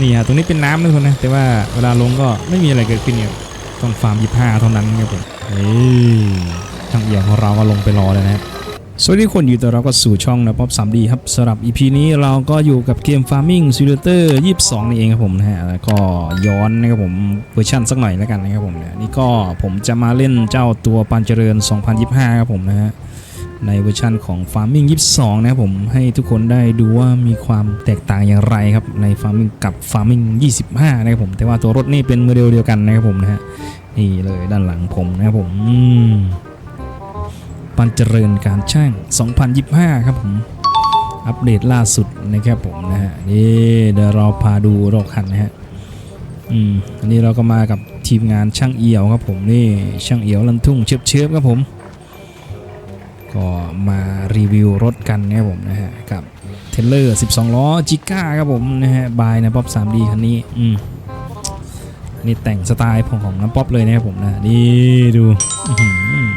นี่ฮะตรงนี้เป็นน้ำนะทุกคนนะแต่ว่าเวลาลงก็ไม่มีอะไรเกิดขึ้นเนี่ยต้องฟาร์มยี่ห้าเท่านั้นครับผมเฮ้ยช่างเอียมของเราก็ลงไปรอเลยนะสวัสดีคนอยู่ต้อนรับเข้าสู่ช่องนะป๊อป 3D ครับสำหรับ EP นี้เราก็อยู่กับเกม Farming Simulator 22 นี่เองครับผมนะฮะแล้วก็ย้อนนะครับผมเวอร์ชันสักหน่อยแล้วกันนะครับผมนะนี่ก็ผมจะมาเล่นเจ้าตัวปานเจริญ 2025 ครับผมนะฮะ ในเวอร์ชันของ Farming 22 นะครับผมให้ทุกคนได้ดูว่ามีความแตกต่างอย่างไรครับใน Farming กับ Farming 25 นะครับผมแต่ว่าตัวรถนี่เป็นโมเดลเดียวกันนะครับผมนะฮะนี่เลยด้านหลังผมนะครับผมอืมปันเจริญการช่าง 2025 ครับผมอัปเดตล่าสุดนะครับผมนะฮะนี่เดี๋ยวเราพาดูรถคันนะฮะอืมอันนี้เราก็มากับทีมงานช่างเอี่ยวครับผมนี่ช่างเอี่ยวลันทุ่งเชิบเชิบครับผม ก็มารีวิวรถกันนะครับผมนะฮะกับเทเลอร์ 12 ล้อจิก้าครับผมนะฮะบายนะป๊อป 3D คันนี้อืมอันนี่แต่งสไตล์ของของน้ำป๊อปเลยนะครับผมนะนี่ดูอื้อหือ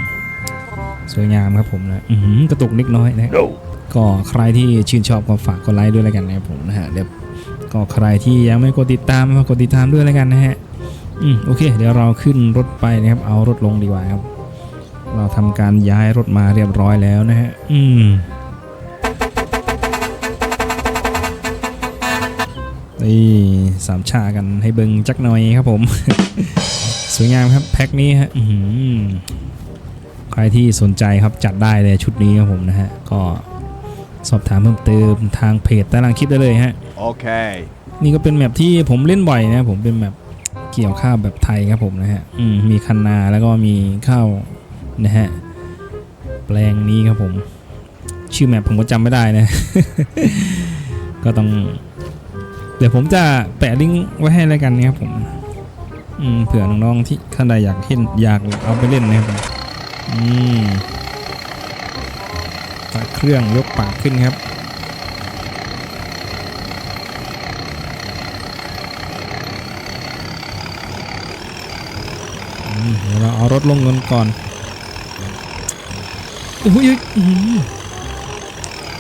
สวยงามครับผมนะอื้อหือกระตุกนิดน้อยนะก็ใครที่ชื่นชอบก็ฝากกดไลค์ด้วยแล้วกันนะครับผมนะฮะเดี๋ยวก็ใครที่ยังไม่กดติดตามก็กดติดตามด้วยแล้วกันนะฮะอืมโอเค เดี๋ยวเราขึ้นรถไปนะครับ เอารถลงดีกว่าครับ เราทำการย้ายรถมาเรียบร้อยแล้วนะฮะ อืมนี่สามชากันให้เบิงจักหน่อยครับผม สวยงามครับแพ็คนี้ฮะอื้อหือใครที่สนใจครับจัดได้เลยชุดนี้ครับผมนะฮะ ก็สอบถามเพิ่มเติมทางเพจใต้ล่างคลิปได้เลยฮะ Okay. นี่ก็เป็นแมปที่ผมเล่นบ่อยนะผมเป็นแมปเกี่ยวข้าวแบบไทยครับผมนะฮะอืมมีคันนาแล้วก็มีข้าว นะฮะ แปลงนี้ครับผม ชื่อแมปผมก็จำไม่ได้นะ ก็ต้อง เดี๋ยวผมจะแปะลิงก์ไว้ให้แล้วกันนะครับผมอืมเผื่อน้องๆที่ท่านใดอยากเห็นอยากเอาไปเล่นนะครับผมอืมตัดเครื่องยกปากขึ้นครับเราเอารถลงเงินก่อน อ้ย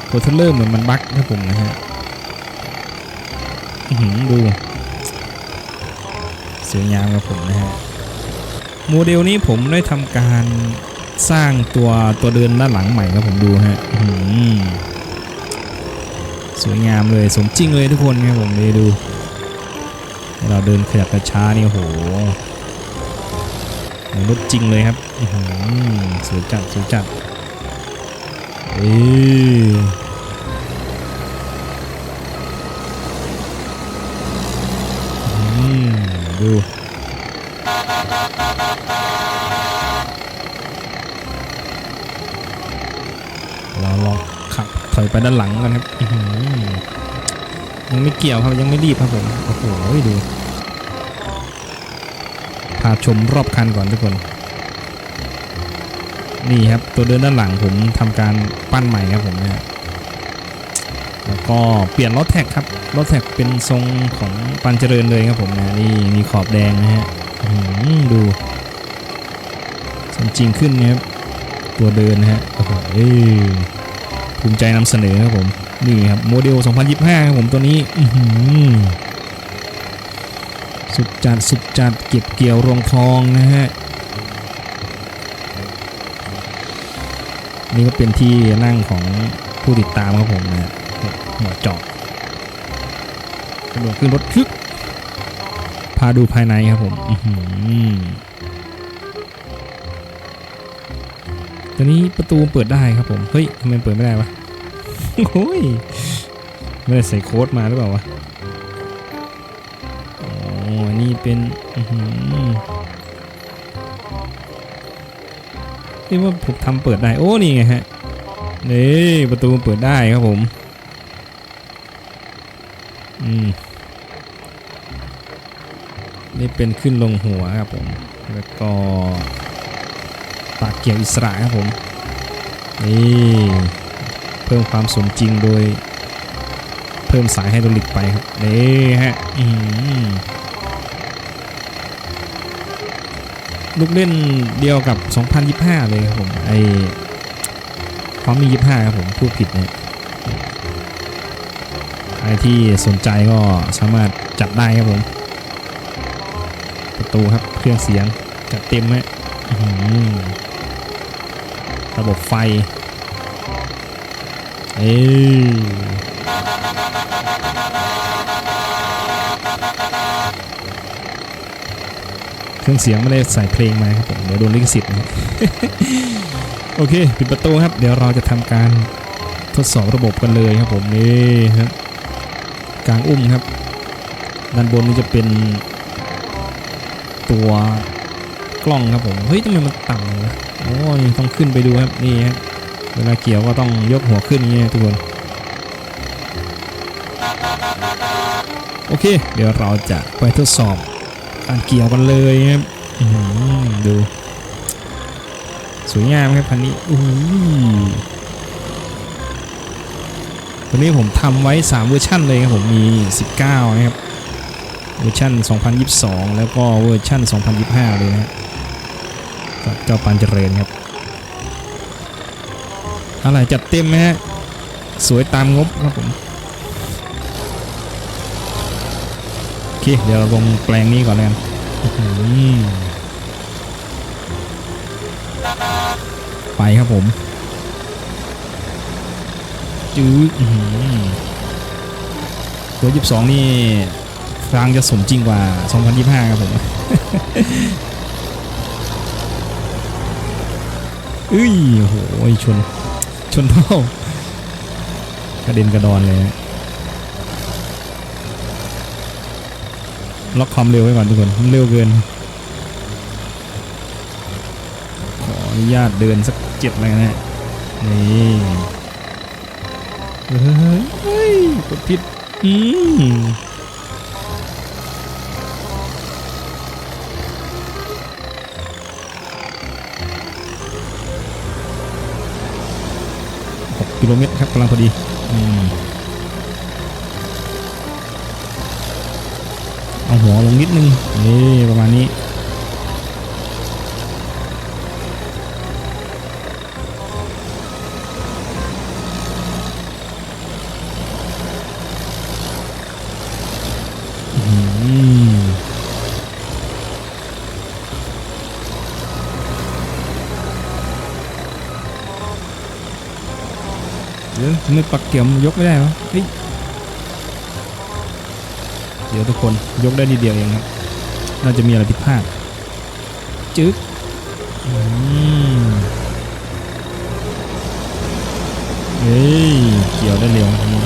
ตัวเทรลเลอร์เหมือนมันบั๊กครับผมนะฮะอือหือดูสวยงามครับผมนะฮะโมเดลนี้ผมได้ทำการสร้างตัวตัวเดินด้านหลังใหม่ครับผมดูฮะอือหือสวยงามเลยสมจริงเลยทุกคนครับผมเลยดู เราเดินขยับกระช้านี่โหเหมือนรถจริงเลยครับอือหือสวยจัดสวยจัด อ้ยอืมดู เราลองขับถอยไปด้านหลังกันครับอื้อหือยังไม่เกี่ยวครับยังไม่รีบครับผมโอ้โหดูพาชมรอบคันก่อนทุกคน นี่ครับตัวเดินด้านหลังผมทำการปั้นใหม่ครับผมนะแล้วก็เปลี่ยนรถแท็กครับรถแท็กเป็นทรงของปันเจริญเลยครับผมนะนี่มีขอบแดงนะฮะอือดูสมจริงขึ้นนะครับตัวเดินนะฮะโอ้โหเอ้ยภูมิใจนำเสนอครับผมนี่ครับโมเดล 2025 ครับผมตัวนี้อืสุดจัดสุดจัดเก็บเกี่ยวรวงทองนะฮะ นี่ก็เป็นที่นั่งของผู้ติดตามครับผมนะฮะหัวเจาะกระโดดขึ้นรถคึกพาดูภายในครับผมอื้อหือตัวนี้ประตูเปิดได้ครับผม เฮ้ยทำไมเปิดไม่ได้วะโอ้ยไม่ได้ใส่โค้ดมาหรือเปล่าวะ โอ้นี่เป็น อื อหือนี่ว่าผมทำเปิดได้ โอ้ นี่ไงฮะ นี่ประตูเปิดได้ครับผม อืม นี่เป็นขึ้นลงหัวครับผม แล้วก็ปากเกี่ยวอิสระครับผม นี่ เพิ่มความสมจริงโดย เพิ่มสายไฮดรอลิกไปครับ นี่ฮะ อืม ลูกเล่นเดียวกับ 2025 เลยครับผมไอความมี 25 ครับผมพูดผิดนะใครที่สนใจก็สามารถจัดได้ครับผม ประตูครับเครื่องเสียงจัดเต็มไหมระบบไฟ เอ้ เครื่องเสียงไม่ได้ใส่เพลงมาครับผมเดี๋ยวโดนลิขสิทธิ์นะโอเคปิดประตูครับ เดี๋ยวเราจะทำการทดสอบระบบกันเลยครับผมนี่ครับกลางอุ้มครับ ด้านบนนี้จะเป็นตัวกล้องครับผมเฮ้ยทำไมมันต่ำวะโอ้นี่ต้องขึ้นไปดูครับนี่ฮะเวลาเกี่ยวก็ต้องยกหัวขึ้นอย่างเงี้ยทุกคนโอเค เดี๋ยวเราจะไปทดสอบ การเกี่ยวกันเลยครับดูสวยงามครับคันนี้อู้หูตัวนี้ผมทำไว้ 3 เวอร์ชันเลยครับผมมี 19 นะครับ เวอร์ชัน2022 แล้วก็เวอร์ชัน2025 เลยนะครับเจ้าปานเจริญครับ อะไรจัดเต็มไหมฮะ สวยตามงบครับผม อเค เดี๋ยวลงแปลงนี้ก่อนเลยกันไปครับผม จื้ออื้อหือตัว22นี่ฟางจะสมจริงกว่า 2025 ครับผมเอ้ยโหชน ชนเท่ากระเด็นกระดอนเลยฮะ ล็อกความเร็วไว้ก่อนทุกคนมันเร็วเกิน ขออนุญาตเดินสักเจ็ดเลยนะฮะนี่เฮ้ยกดผิดอืมหกกิโลเมตรครับกำลังพอดี อืม อาหัวลงนิดนึง นี่ประมาณนี้อืมเดี๋ยวทำไมปักเกี่ยมยกไม่ได้วะเฮ้ย เดี๋ยวทุกคนยกได้ทีเดียวเองครับ น่าจะมีอะไรผิดพลาด จึ๊กเฮ้ย เกี่ยวได้เร็วอันนี้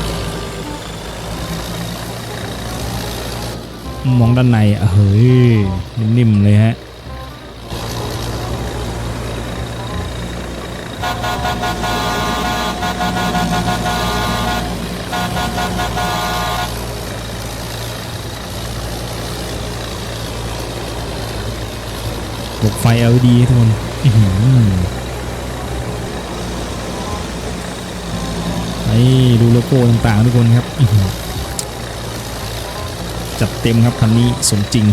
มองด้านในอะเฮ้ย นิ่มๆเลยฮะ ระบบไฟ LED ทุกคนไอ้ดูโลโก้ต่างๆทุกคนครับ จัดเต็มครับคันนี้สมจริง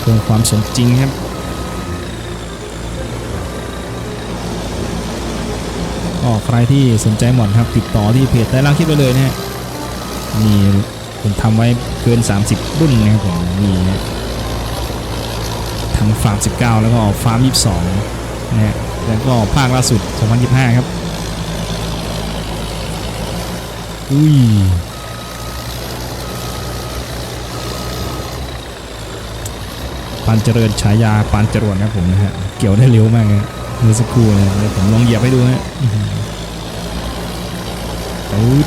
เพิ่มความสมจริงครับก็ใครที่สนใจหมดครับ ติดต่อที่เพจใต้ล่างคลิปไปเลยนะฮะนี่ผมทำไว้เกิน 30 รุ่นนะครับผมนี่นะ ทั้งฟาร์ม 19 แล้วก็ฟาร์ม 22 นะฮะ แล้วก็ภาคล่าสุด 2025 ครับ อุ้ยปานเจริญฉายาปานจรวดนะครับผมนะฮะ เกี่ยวได้เร็วมากนะเมื่อสักครู่นะเดี๋ยวผมลองเหยียบให้ดูฮะอื้ด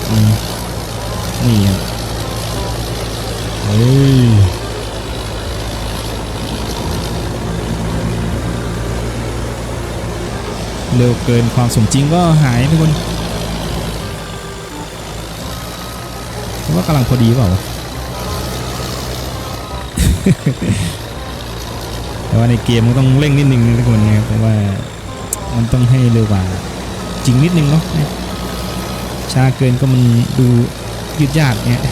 นี่ฮะเฮ้ย เร็วเกินความสมจริงก็หายทุกคนผมว่ากำลังพอดีเปล่าแต่ว่าในเกมมันต้องเร่งนิดนึงนะทุกคนนะครับเพราะว่ามันต้องให้เร็วกว่าจริงนิดนึงเนาะช้าเกินก็มันดูยืดยาดเนี่ย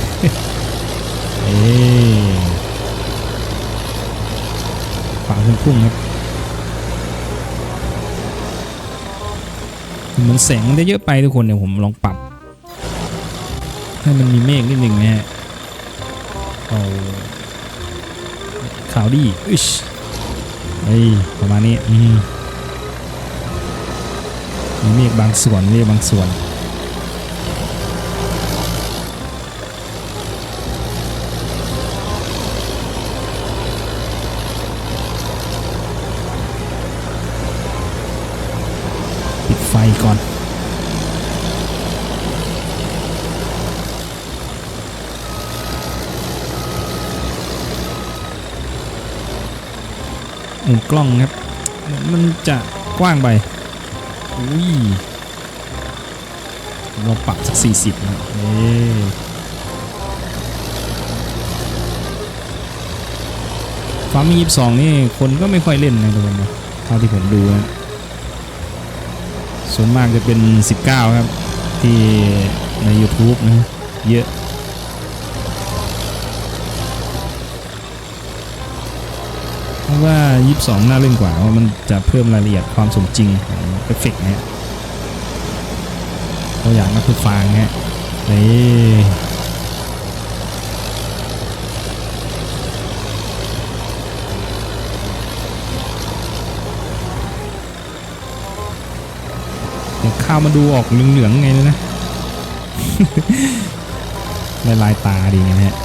เอ้ฝั่งพุ่งๆครับ เหมือนแสงมันได้เยอะไปทุกคนเดี๋ยวผมลองปรับ ให้มันมีเมฆนิดหนึ่งนะฮะเอาขาวดีอิชเฮ้ยประมาณนี้อืมมีเมฆบางส่วนเมฆบางส่วน ปิดไฟ ก่อน มุมกล้องครับ มันจะกว้างไป อุ้ยเราปรับสัก 40 นะเอ้ฟาร์มยี่สิบสองนี่คนก็ไม่ค่อยเล่นนะทุกคนนะเท่าที่ผมดูนะ ส่วนมากจะเป็น 19 ครับ ที่ใน YouTube นะเยอะเพราะว่า 22 น่าเล่นกว่าว่ามันจะเพิ่มรายละเอียดความสมจริงของเอฟเฟกต์นะฮะตัวอย่างก็คือฟางฮะนี่าวมาดูออกเหลืองๆไงเลยนะลายลายๆตาดีไงฮะ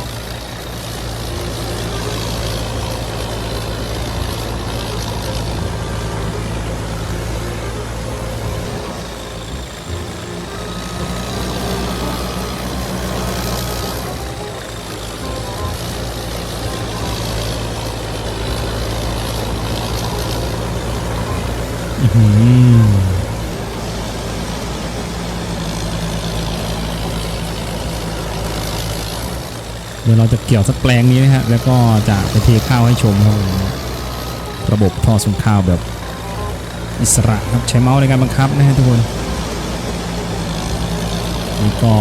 อื้อหือเดี๋ ยวเราจะเกี่ยวสักแปลงนี้นะฮะ แล้วก็จะไปเทข้าวให้ชมครับผมระบบท่อส่งข้าวแบบอิสระครับใช้เมาส์ในการบังคับนะฮะทุกคนนี่ก็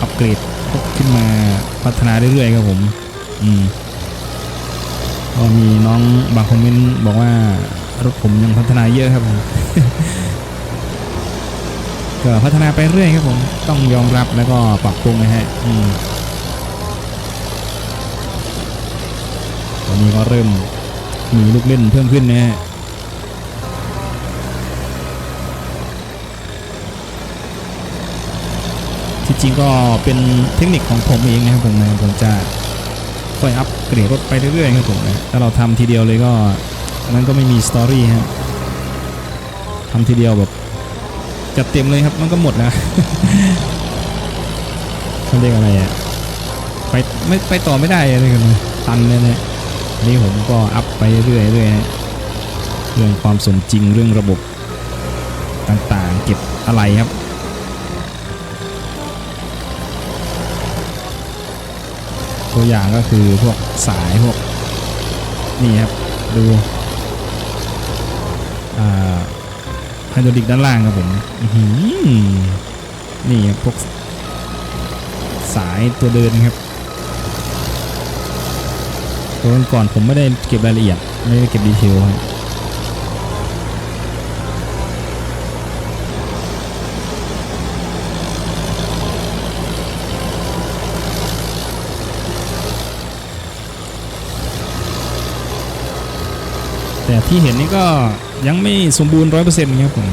อัปเกรดขึ้นมาพัฒนาเรื่อยๆครับผม อืมก็มีน้องบางคอมเมนต์บอกว่ารถผมยังพัฒนาเยอะครับผมก็พัฒนาไปเรื่อยครับผม ต้องยอมรับแล้วก็ปรับปรุงนะฮะ อืมตอ นี้ก็เริ่มมีลูกเล่นเพิ่มขึ้นนะฮะที่จริงก็เป็นเทคนิคของผมเองนะครับผมนะผมจะค่อยอัปเกรดรถไปเรื่อยๆครับผมนะถ้าเราทำทีเดียวเลยก็นั้นก็ไม่มีสตอรี่ฮะทำทีเดียวแบบจัดเต็มเลยครับมันก็หมดนะเขาเรียกอะไรอะไปไม่ไปต่อไม่ได้อะไรกันตันเลยเนี่ย นี่ผมก็อัพไปเรื่อยๆเรื่อยเรื่องความสมจริงเรื่องระบบต่างๆ เก็บอะไรครับตัวอย่างก็คือพวกสายพวกนี่ครับดูไฮดรอลิกด้านล่างครับผมนี่ครับพวกสายตัวเดินครับ ตัวก่อนผมไม่ได้เก็บรายละเอียด ไม่ได้เก็บดีเทลครับแต่ที่เห็นนี่ก็ยังไม่สมบูรณ์ร้อยเปอร์เซ็นต์ครับผม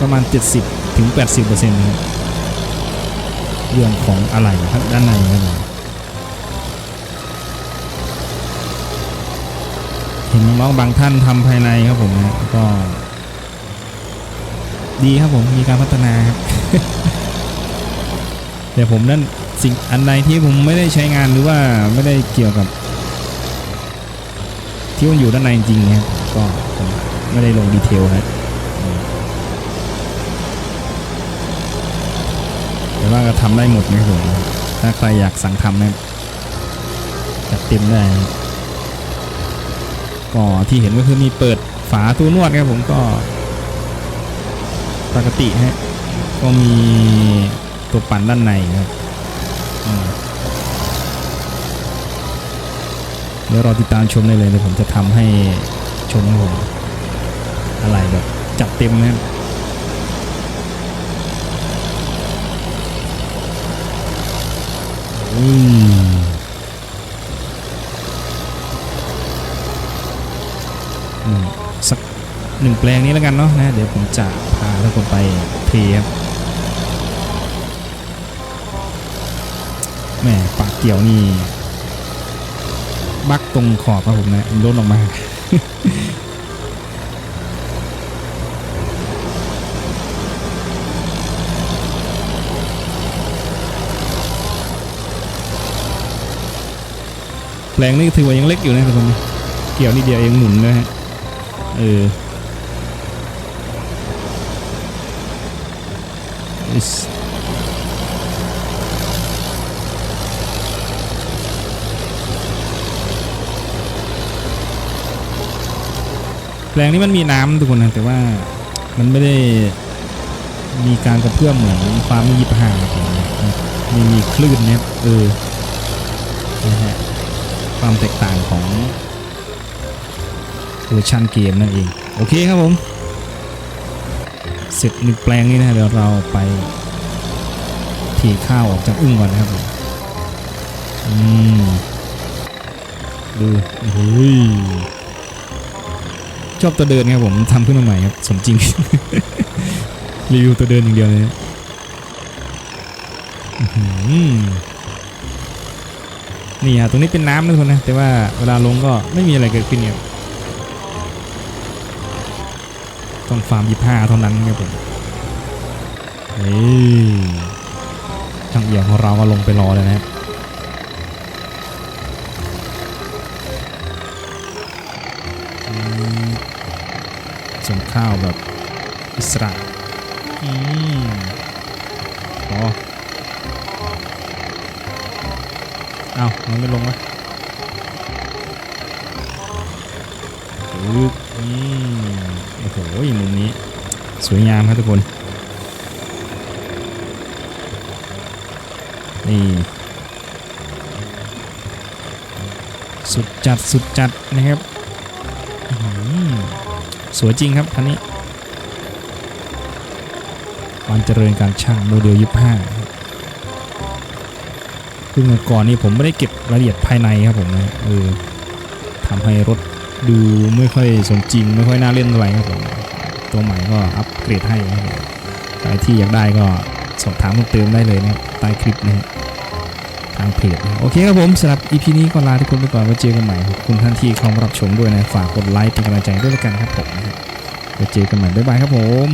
ประมาณ 70ถึง80เปอร์เซ็นต์เรื่องของอะไรครับด้านในครับ องบางท่านทำภายในครับผมนะก็ ดีครับผมมีการพัฒนาครับแต่ผมนั่นสิ่งอันใดที่ผมไม่ได้ใช้งานหรือว่าไม่ได้เกี่ยวกับ ที่มันอยู่ด้านในจริงๆนะครับก็ไม่ได้ลงดีเทลนะแต่ว่าก็ทำได้หมดนะครับผมถ้าใครอยากสั่งทำนะจัดเต็มได้ ก็ที่เห็นก็คือมีเปิดฝาตู้นวดครับผมก็ปกติฮะก็มีตัวปั่นด้านในครับเดี๋ยวรอติดตามชมได้เลยเดี๋ยวผมจะทำให้ชมครับผมอะไรแบบจัดเต็มนะครับอืม หนึ่งแปลงนี้แล้วกันเนาะนะเดี๋ยวผมจะพาทุกคนไปเทครับแหม่ปากเกี่ยวนี่บักตรงขอบครับผมนะล้นออกมาแปลงนี่ถือว่ายังเล็กอยู่นะทุกคนเกี่ยวนิดเดียวเองหมุนนะฮะเออ อิสแปลงนี้มันมีน้ำทุกคนนะแต่ว่ามันไม่ได้มีการกระเพื่อมเหมือนฟามยี่ห้าครับผมนะมีมีคลื่นเนี่ยเออนะฮะความแตกต่างของเวอร์ชันเกมนั่นเอง โอเคครับผม เสร็จหนึ่งแปลงนี้นะเดี๋ยวเราไปถีข้าวออกจากอึ้งก่อนนะครับผมอืมดูเฮ้ยชอบตัวเดินครับผมทำขึ้นมาใหม่ครับสมจริง รีวิวตัวเดินอย่างเดียวเลยนะอื้อหือนี่ฮะตรงนี้เป็นน้ำนะทุกคนนะ แต่ว่าเวลาลงก็ไม่มีอะไรเกิดขึ้นเนี่ย ต้องฟาร์มยี่ห้าเท่านั้นครับผมเฮ้ยช่างเอี่ยมของเราก็ลงไปรอเลยนะอืมส่วนข้าวแบบอิสระอืมอ๋อเอ้ามันไม่ลงวะปึ๊บอืม โอ้โหมุมนี้ สวยงามครับทุกคน นี่ สุดจัดสุดจัดนะครับ สวยจริงครับคันนี้วันเจริญการช่างโมเดลยี่ห้าคือเมื่อก่อนนี่ผมไม่ได้เก็บรายละเอียดภายในครับผมนะเออทำให้รถ ดูไม่ค่อยสมจริงไม่ค่อยน่าเล่นเท่าไหร่ครับผมตัวใหม่ก็อัปเกรดให้ครับใครที่อยากได้ก็สอบถามเพิ่มเติมได้เลยนะครับใต้คลิปนะฮะทางเพจนะโอเคครับผมสำหรับ EP นี้ก็ลาทุกคนไปก่อนไว้เจอกันใหม่ขอบคุณท่านที่เข้ามารับชมด้วยนะ ฝากกดไลค์เป็นกำลังใจด้วยกันครับผมนะไว้เจอกันใหม่บ๊ายบายครับผม